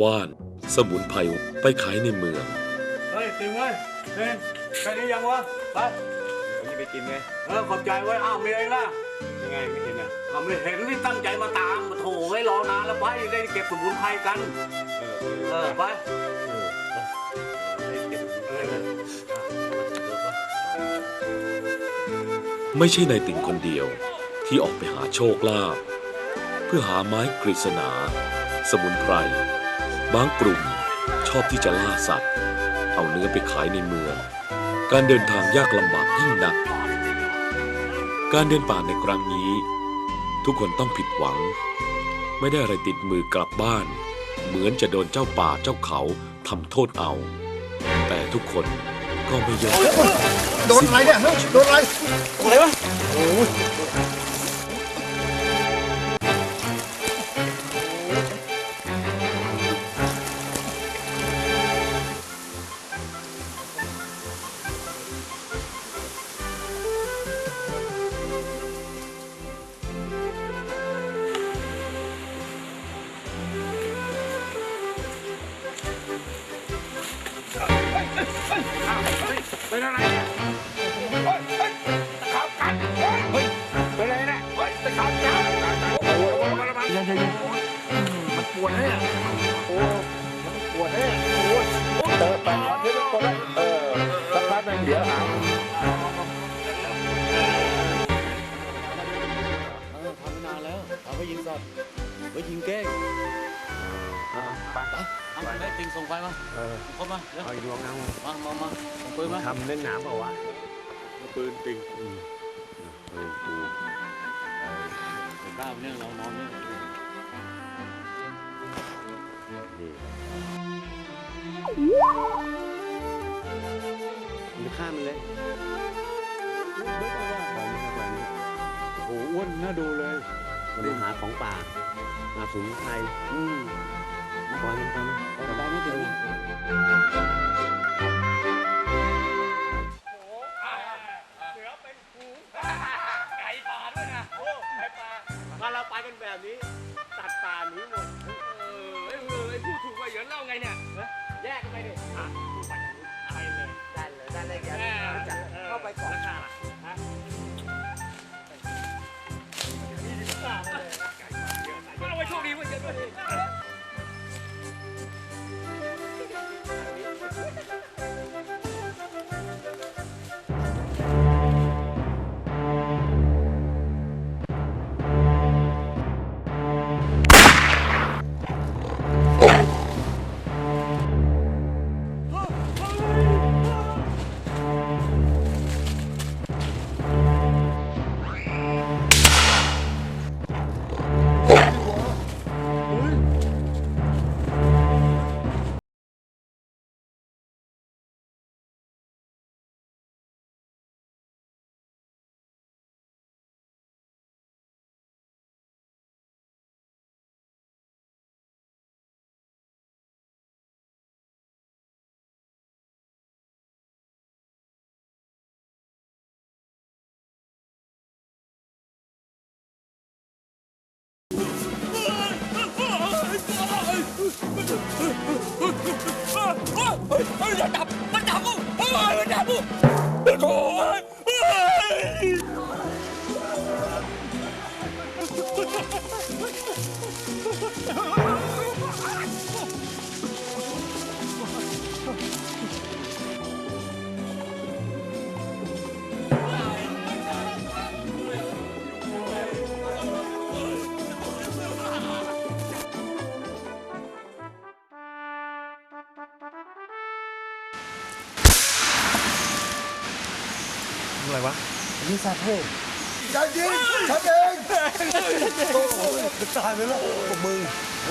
ว่าน สมุนไพรไปขายในเมือง เฮ้ยติงเว้ยเฮ้ยแค่นี้ยังวะไปนี่ไปกินไงเออขอบใจไว้ยอ้าวมีอะไรล่ะยังไงไม่เห็นอะทำไม่เห็นนี่ตั้งใจมาตามโถไว้รอนานแล้วไปได้เก็บสมุนไพรกัน เออเออเออไปเออเก็บเออไม่ใช่นายติ่งคนเดียวที่ออกไปหาโชคลาภเพื่อหาไม้กฤษณา สมุนไพร บางกลุ่มชอบที่จะล่าสัตว์ เอาเนื้อไปขายในเมือง การเดินทางยากลำบากยิ่งนัก การเดินป่าในครั้งนี้ ทุกคนต้องผิดหวัง ไม่ได้อะไรติดมือกลับบ้าน เหมือนจะโดนเจ้าป่าเจ้าเขาทำโทษเอา แต่ทุกคนก็ไม่ยอมโดนอะไรเนี่ยเฮ้ยโดนอะไรอะไรวะ เอาไปยิงสัตว์ไปยิงแกล้งเอาได้ติงส่งไปมาเออคนมาเร็วเอาอีกดวงเอามามามาส่งปืนมาทำเล่นหนาเปล่าวะปืนติงอืมเออกูเดี๋ยวกล้าไปเนี่ยเรานอนเนี่ยนี่มันจะฆ่ามันเลยปล่อยมันนะปล่อยมันโอ้อ้วนน่าดูเลย มันมาหาของป่าหาสมุนไพรอืมปล่อยมันปล่อยมันปล่อยมันไม่ถึงถ้าเราไปกันแบบนี้ตัดป่าหนีหมดเออไอ้เออไอ้ผู้ถูกไปเหยินเล่าไงเนี่ยแย ว้โช ว้เยอะด้วยดิอะไรวะยิงสัตว์เฮ้ยอย่ายิงฉันเองโอ้โหตายไปแล้วพวกมึง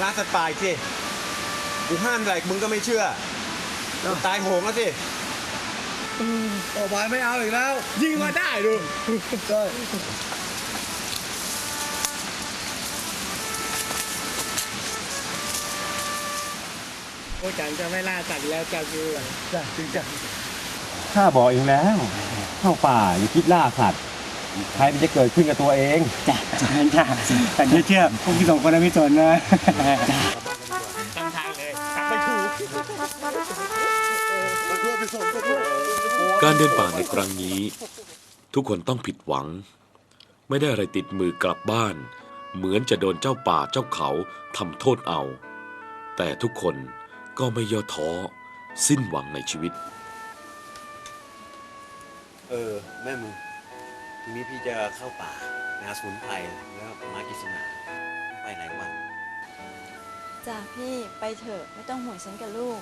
ล่าสัตว์ป่าอีกสิกูห้ามอะไรมึงก็ไม่เชื่อมึงตายโหงแล้วสิต่อไปไม่เอาอีกแล้ว ยิงมาได้ดูใช่โอ้จันจะไม่ล่าสัตว์แล้วจะคือจ้ะจริงจ้ะ ข้าบอกเองแล้ว เข้าป่าอย่าคิดล่าสัตว์ใครมันจะเกิดขึ้นกับตัวเองจ้าจ้าจ้าแต่เชื่อพวกพี่สองคนนะพี่สนนะตไปด้วยไปส่งไปด้วยการเดินป่าในครั้งนี้ ทุกคนต้องผิดหวัง ไม่ได้อะไรติดมือกลับบ้าน เหมือนจะโดนเจ้าป่าเจ้าเขาทำโทษเอา แต่ทุกคนก็ไม่ย่อท้อ สิ้นหวังในชีวิต เออ แม่มึงพรุ่งนี้พี่จะเข้าป่าหาสมุนไพรแล้วมากิษณาไปหลายวัน จ้ะพี่ไปเถอะไม่ต้องห่วงฉันกับลูก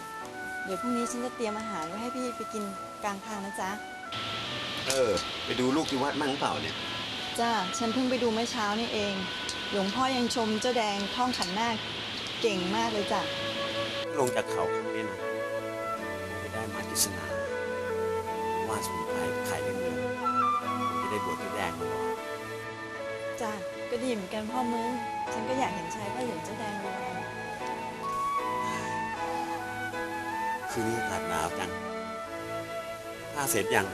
เดี๋ยวพรุ่งนี้ฉันจะเตรียมอาหารไว้ให้พี่ไปกินกลางทางนะจ๊ะเออ ไปดูลูกที่วัดมั่งหรือเปล่าเนี่ย จ้ะฉันเพิ่งไปดูเมื่อเช้านี่เอง หลวงพ่อยังชมเจ้าแดงท่องขันนาคเก่งมากเลยจ้ะลงจากเขาครั้งนี้ ดีเหมือนกันพ่อมึง ฉันก็อยากเห็นชายพระเหลืองเจ้าแดงเลยคืนนี้อากาศหนาวจังถ้าเสร็จยัง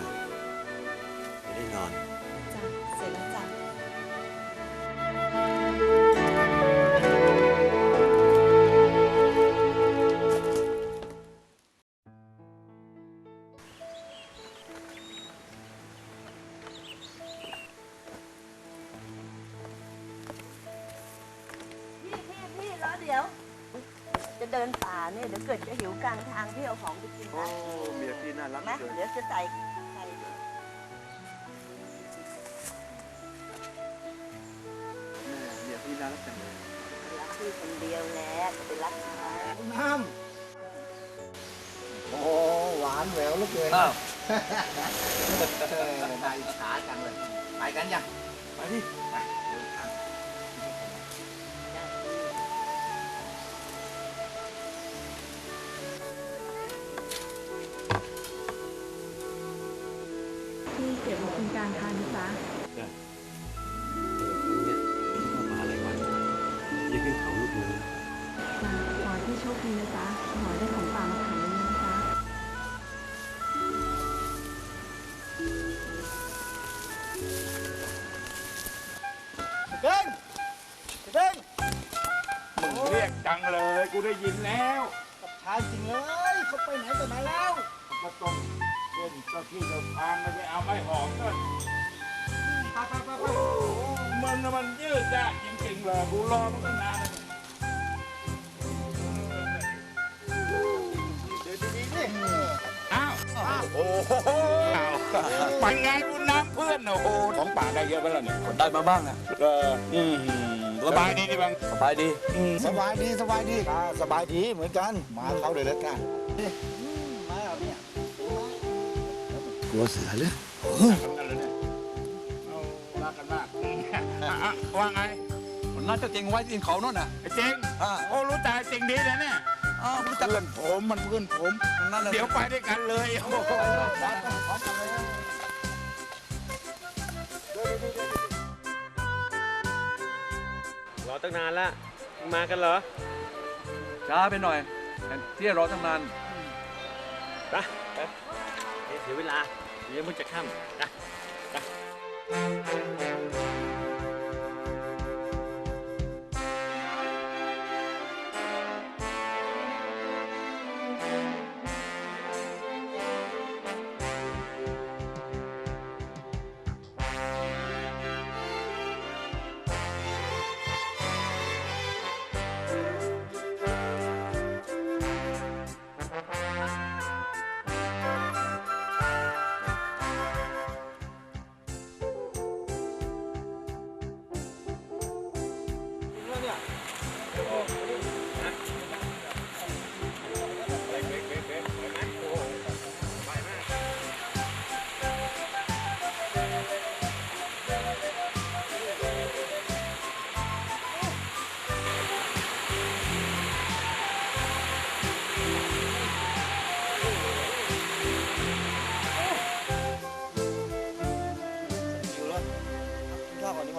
เนี่ยเดี๋ยวเกิดจะหิวกลางทางพี่เอาของไปกินนะเมียพี่น่ารักไหมเดี๋ยวจะใส่ใส่เมียพี่น่ารักจังเลยรักพี่คนเดียวแหละจะไปรักใครน้ำโอ้หวานแหววเหลือเกินอ้าวเออนายช้าจังเลย ไปกันยังไปดิ พี่เก็บไว้กินกลางทางนะจ๊ะเออเนี่ยพี่เข้าป่าหลายวันจะขึ้นเขาลูกเมืองจ้ะขอให้พี่โชคดีนะจ๊ะขอให้ได้ของป่ามาขายเยอะๆนะจ๊ะเด้งเด้งมึงเรียกจังเลยกูได้ยินแล้วกับชายจริงเลยเขาไปไหนต่อไหนแล้วก็ต้องเล่นเจ้าที่เจ้าทางไม่ได้ เอาไม้หอมก็ไปไปไปไปมันมันยืดยากจริงๆเลยกูรอมันตั้งนานแล้วเดี๋ยวดีๆดิอ้าวโอ้โหไปไงกูน้ำเพื่อนโอ้โหของป่าได้เยอะไปแล้วเนี่ยได้มาบ้างนะเอออืมสบายดีดิบังสบายดีสบายดีสบายดีสบายดีเหมือนกันมาเขาเลยแล้วกัน กลัวเสือหรือกันเลยเนี่ยเอากกันากอะอะว่าไงมันน่าจะเจงไว้ที่เขาโน่นน่ะไอ้เจงโอ้รู้จักไอ้เจงดีนะเนี่ยอ้าวรู้จักเพื่อนผมมันเพื่อนผมเดี๋ยวไปด้วยกันเลยโอ้โหรอตั้งนานละมากันเหรอช้าไปหน่อยที่รอตั้งนานไปไปเสียเวลา เดี๋ยวมันจะค่ำนะนะ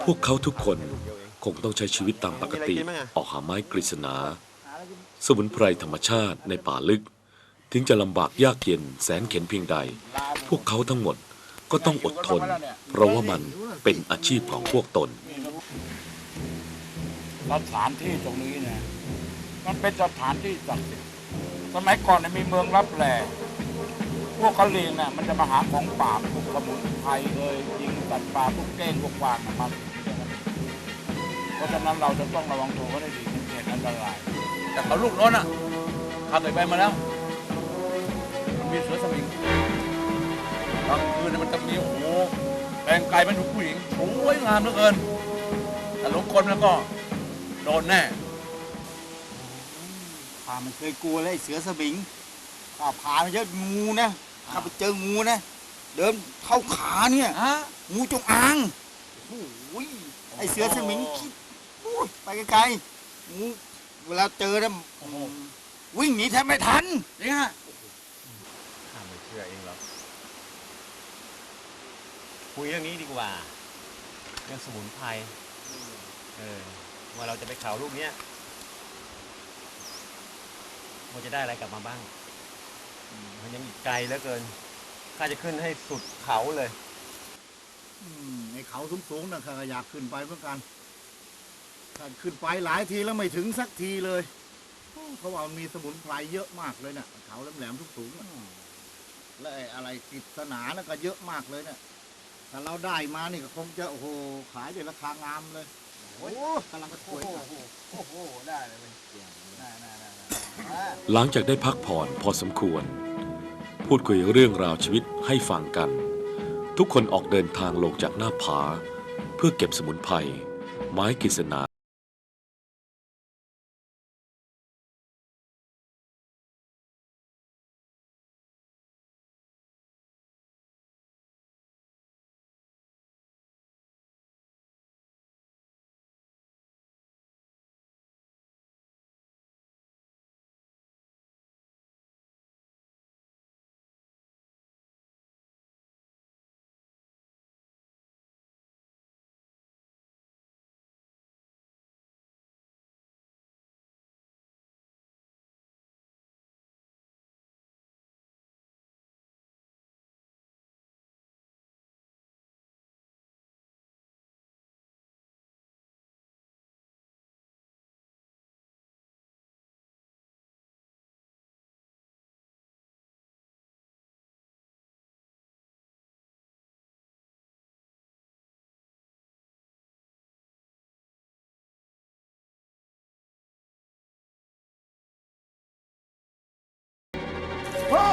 พวกเขาทุกคนคงต้องใช้ชีวิตตามปกติ ออกหาไม้กฤษณา สมุนไพรธรรมชาติในป่าลึก ถึงจะลำบากยากเย็นแสนเข็นเพียงใด พวกเขาทั้งหมดก็ต้องอดทน เพราะว่ามันเป็นอาชีพของพวกตนสถานที่ตรงนี้เนี่ยมันเป็นสถานที่ศักดิ์สิทธิ์สมัยก่อนมีเมืองรับแหล่พวกกะเหรี่ยงเนี่ยมันจะมาหาของป่าพวกสมุนไพรเลยยิงสัตว์ป่าพวกเก้งพวกกวางมัน เพราะฉะนั้นเราจะต้องระวังตัวเขาได้ดีเป็นเหตุอันตราย แต่เขาลูกน้นอะข้าเคยไปมาแล้ว มันมีเสือสมิงกลางคืนเนี่ยมันจะมีโอ้โหแปลงกายเป็นผู้หญิงสวยงามเหลือเกิน แต่หลงคนแล้วก็โดนแน่ข้ามันเคยกลัวเลยไอ้เสือสมิงข้าผ่านมาเยอะงูนะข้าไปเจองูนะ เดินเข้าขาเนี่ยฮะงูจงอางโอ้ยไอเสือสมิงคิดโอ้ ยไปไกลๆงูเวลาเจอนะวิ่งหนีแทบไม่ทันจริงฮะข้าไม่เชื่อเองหรอกคุยเรื่องนี้ดีกว่าเรื่องสมุนไพรเออว่าเราจะไปเขาลูกเนี้ยว่าจะได้อะไรกลับมาบ้างอืมมันยังอีกไกลเหลือเกินข้าจะขึ้นให้สุดเขาเลยในเขาสูงๆนะข้าก็อยากขึ้นไปเหมือนกัน ข้าขึ้นไปหลายทีแล้วไม่ถึงสักทีเลยเขาว่ามันมีสมุนไพรเยอะมากเลยเนี่ยเขาแหลมๆสูงๆน่ะและไอ้อะไรกิษณานะก็เยอะมากเลยเนี่ยถ้าเราได้มานี่ก็คงจะโอ้โหขายได้ราคางามเลยโอ้กำลังก็สวยโอ้โหโอ้โหได้เลยได้ได้ได้ได้ หลังจากได้พักผ่อนพอสมควร พูดคุยเรื่องราวชีวิตให้ฟังกัน ทุกคนออกเดินทางลงจากหน้าผา เพื่อเก็บสมุนไพรไม้กฤษณา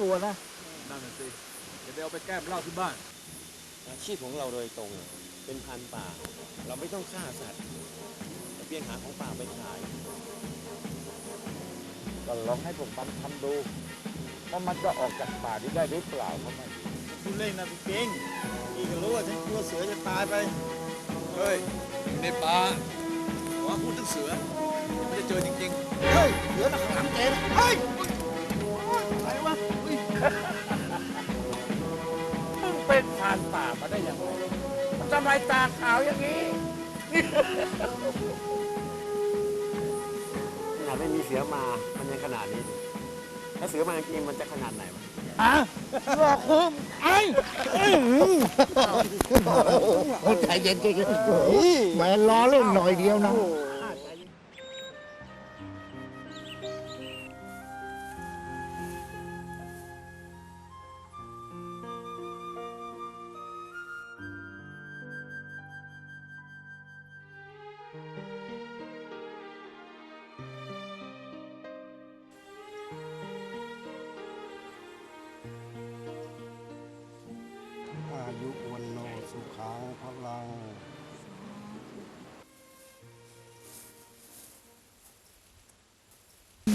ตัวนะ นั่นน่ะสิเดี๋ยวไปเอาไปแก้มเหล้าที่บ้าน อาชีพของเราโดยตรงอะเป็นพันป่า เราไม่ต้องฆ่าสัตว์แต่เพียงหาของป่าไปขาย ก็ลองให้พวกมันทำดูว่ามันจะออกจากป่านี้ได้หรือเปล่าเขาไม่คุณเล่นนะพี่เก่งพี่ก็รู้ว่าฉันกลัวเสือจะตายไป เฮ้ยอยู่ในป่าว่าพูดถึงเสือยังไม่ได้เจอจริงเฮ้ยเสือหนักหลังเจ๊นะเฮ้ย มึงเป็นทานป่ามาได้ยังไงทำไมตาขาวอย่างนี้ขนาดไม่มีเสือมา มันยังขนาดนี้ ถ้าเสือมาจริงมันจะขนาดไหนวะอะรอกคุ้มไอ้ใจเย็นใจเย็นแมล้อเล่นหน่อยเดียวนะ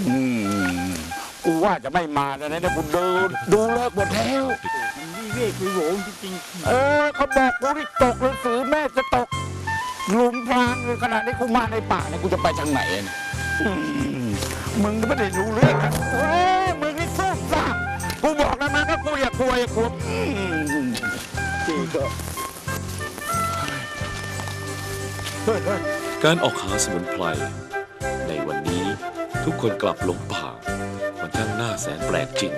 อืมกูว่าจะไม่มาแล้วนะเนี่ยกูดูดูเลิกหมดแล้วมันวิเวกวิโหงจริงเออเขาบอกกูที่ตกหนังสือแม่จะตกหลุมพรางเลยขนาดนี้กูมาในป่าเนี่ยกูจะไปทางไหนเนี่ยอืมมึงไม่ได้รู้เรื่องนะโอ้ยมึงนี่สู้ซ่ากูบอกแล้วนะก็กูอย่ากลัวอย่ากลัวอืมๆที่ก็การออกหาสมุนไพรในวันนี้ ทุกคนกลับหลงป่า มันช่างน่าแสนแปลกจริง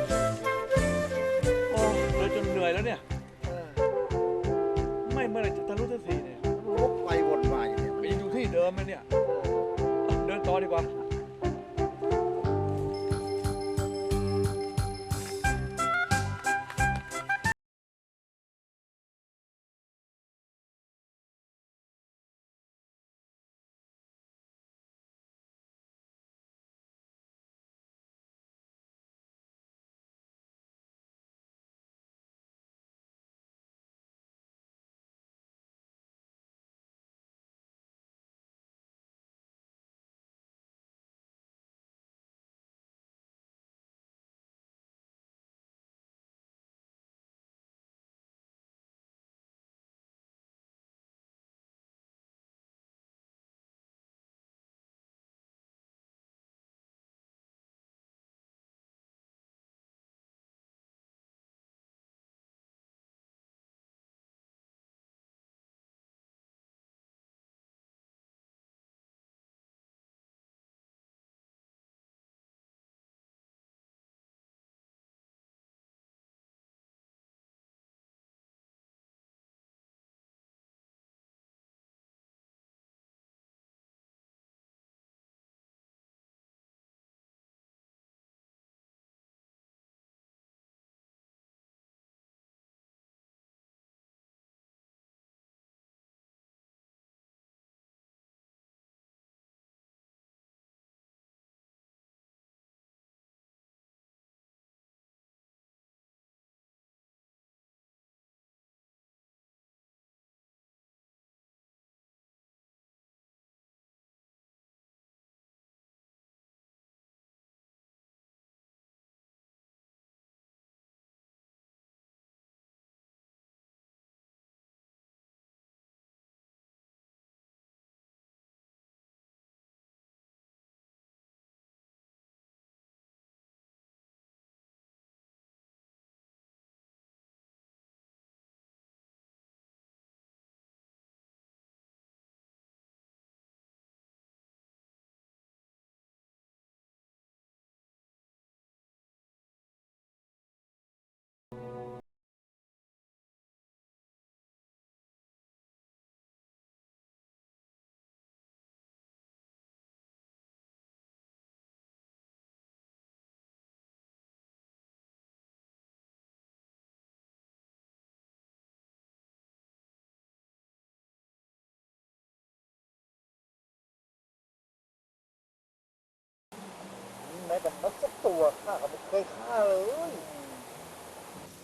แม้แต่นกสักตัวข้าก็ไม่เคยฆ่าเลย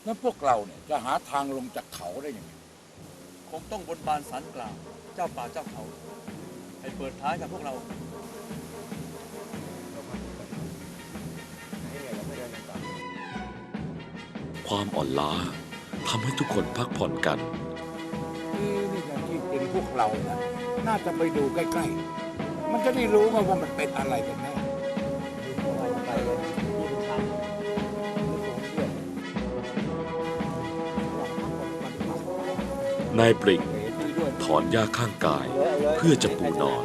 แล้วพวกเราเนี่ยจะหาทางลงจากเขาได้ยังไงคงต้องบนบานสารกล่าวเจ้าป่าเจ้าเขาให้เปิดท้ายกับพวกเราความอ่อนล้าทำให้ทุกคนพักผ่อนกัน นี่นี่อย่างที่เป็นพวกเรานะน่าจะไปดูใกล้ ๆ มันจะได้รู้ว่าว่ามันเป็นอะไรกันแน่ นายปริงถอนหญ้าข้างกาย เพื่อจะปูนอน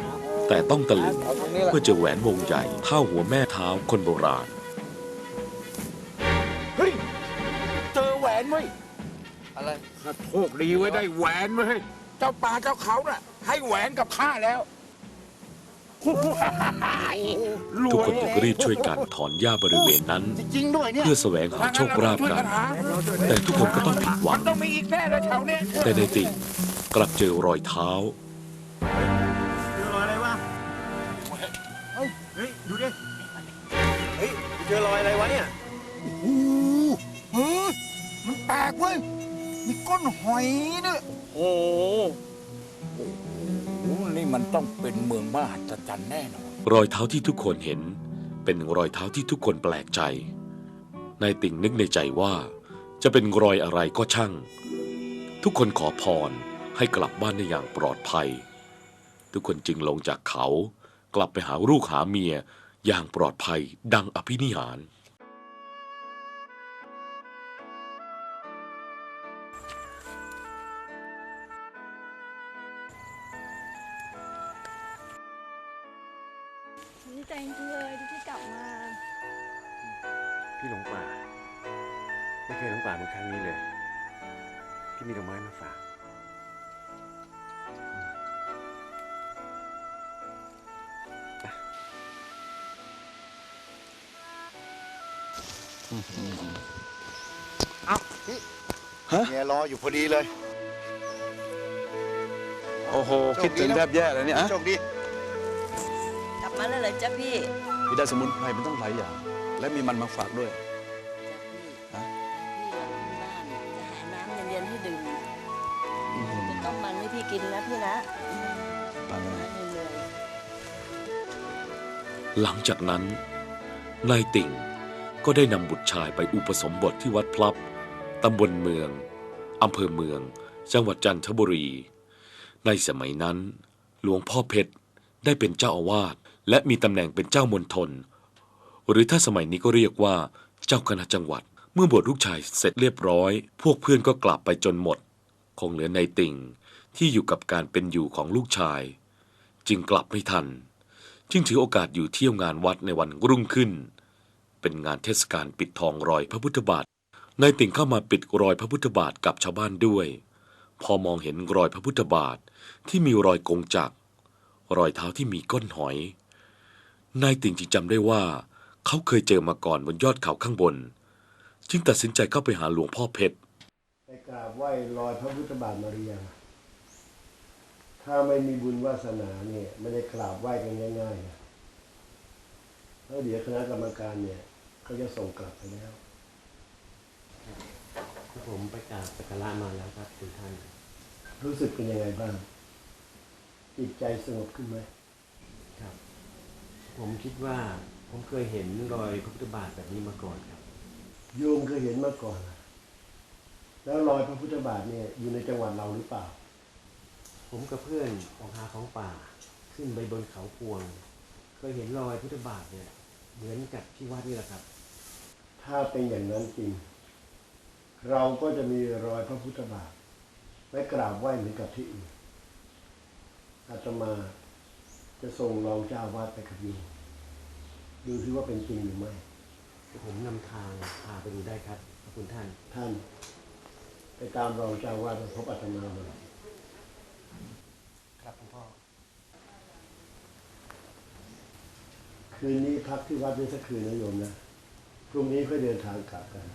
แต่ต้องตะลึงเอาตรงนี้แหละเพื่อเจอแหวนวงใหญ่เท่าหัวแม่เท้าคนโบราณ เฮ้ย เจอแหวนเว้ยอะไรข้าโชคดีไว้ได้แหวนเว้ยเจ้าป่าเจ้าเขาน่ะให้แหวนกับข้าแล้ว รทุกวยคนจึงรีบช่วยกันถอนหญ้าบริเวณนั้น จริงๆด้วยเนี่ยเพื่อแสวงหาโชคลาภกัน แต่ทุกคนก็ต้องผิดหวัมัง นต้องมีอีกแน่เลยแถวเนี้ยแต่ในติ่งกลับเจอรอยเท้าๆเจอรอยอะไรวะเฮ้ยเฮ้ยดูดิ เฮ้ยเจอรอยอะไรวะเนี่ย โอ้โหเฮ้ยมันแปลกเว้ยนี่ก้นหอยเนี่ยโอ้โหโอ้นี่ มันต้องเป็นเมืองมหัศจรรย์แน่นอน รอยเท้าที่ทุกคนเห็น เป็นรอยเท้าที่ทุกคนแปลกใจ นายติ่งนึกในใจว่า จะเป็นรอยอะไรก็ช่าง ทุกคนขอพรให้กลับบ้านได้อย่างปลอดภัย ทุกคนจึงลงจากเขา กลับไปหาลูกหาเมียอย่างปลอดภัยดังอภินิหาร เมียรออยู่พอดีเลยโอ้โห คิดถึงแทบแย่เลยเนี่ยอะโชคดีกลับมาแล้วเหรอจ๊ะพี่มีได้สมุนไพรมันต้องหลายอย่าง และมีมันมาฝากด้วยฮะ พี่เราที่บ้านจะหาน้ำเย็นๆให้ดื่มจะต้มมันให้พี่กินนะพี่นะฟังนะเหนื่อยหลังจากนั้นนายติ่ง ก็ได้นำบุตรชายไปอุปสมบทที่วัดพลับ ตำบลเมือง อำเภอเมือง จังหวัดจันทบุรี ในสมัยนั้น หลวงพ่อเพชรได้เป็นเจ้าอาวาสและมีตำแหน่งเป็นเจ้ามณฑลหรือถ้าสมัยนี้ก็เรียกว่า เจ้าคณะจังหวัด เมื่อบวชลูกชายเสร็จเรียบร้อย พวกเพื่อนก็กลับไปจนหมด คงเหลือในติ่งที่อยู่กับการเป็นอยู่ของลูกชาย จึงกลับไม่ทัน จึงถือโอกาสอยู่เที่ยวงานวัดในวันรุ่งขึ้น เป็นงานเทศกาลปิดทองรอยพระพุทธบาทนายติ่งเข้ามาปิดรอยพระพุทธบาทกับชาวบ้านด้วย พอมองเห็นรอยพระพุทธบาทที่มีรอยกงจักรอยเท้าที่มีก้นหอย นายติ่งจึงจำได้ว่า เขาเคยเจอมาก่อนบนยอดเขาข้างบน จึงตัดสินใจเข้าไปหาหลวงพ่อเพชรไปกราบไหว้รอยพระพุทธบาทมาหรือยังถ้าไม่มีบุญวาสนาเนี่ยไม่ได้กราบไหว้กันง่ายๆนะแล้วเดี๋ยวคณะกรรมการเนี่ย เขาจะส่งกลับไปแล้วผมไปกราบสักการะมาแล้วครับคุณท่าน รู้สึกเป็นยังไงบ้างจิตใจสงบขึ้นไหมครับ ผมคิดว่าผมเคยเห็นรอยพระพุทธบาทแบบนี้มาก่อนครับ โยมเคยเห็นมาก่อนนะแล้วรอยพระพุทธบาทเนี่ยอยู่ในจังหวัดเราหรือเปล่า ผมกับเพื่อนออกหาของป่า ขึ้นไปบนเขาพวง เคยเห็นรอยพุทธบาทเนี่ยเหมือนกับที่วัดนี่แหละครับ ถ้าเป็นอย่างนั้นจริง เราก็จะมีรอยพระพุทธบาทไว้กราบไหว้เหมือนกับที่อื่นอาตมาจะส่งรองเจ้าวาดไปกับโยมดูที่ว่าเป็นจริงหรือไม่ ผมนำทางพาไปดูได้ครับขอบคุณท่าน ท่าน ไปตามรองเจ้าวาดมาพบอาตมามาครับหลวงพ่อ คืนนี้พักที่วัดนี้สักคืนนะโยมนะ พรุ่งนี้ค่อยเดินทางกลับกัน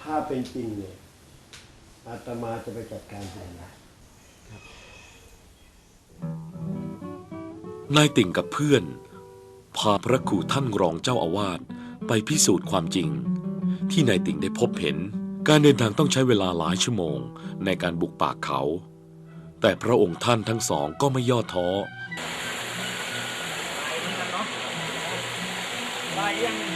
ถ้าเป็นจริงเนี่ยอาตมาจะไปจัดการเองนะนายติ่งกับเพื่อน พาพระครูท่านรองเจ้าอาวาสไปพิสูจน์ความจริง ที่นายติ่งได้พบเห็น การเดินทางต้องใช้เวลาหลายชั่วโมงในการบุกป่าเขา แต่พระองค์ท่านทั้งสองก็ไม่ย่อท้อลายยัง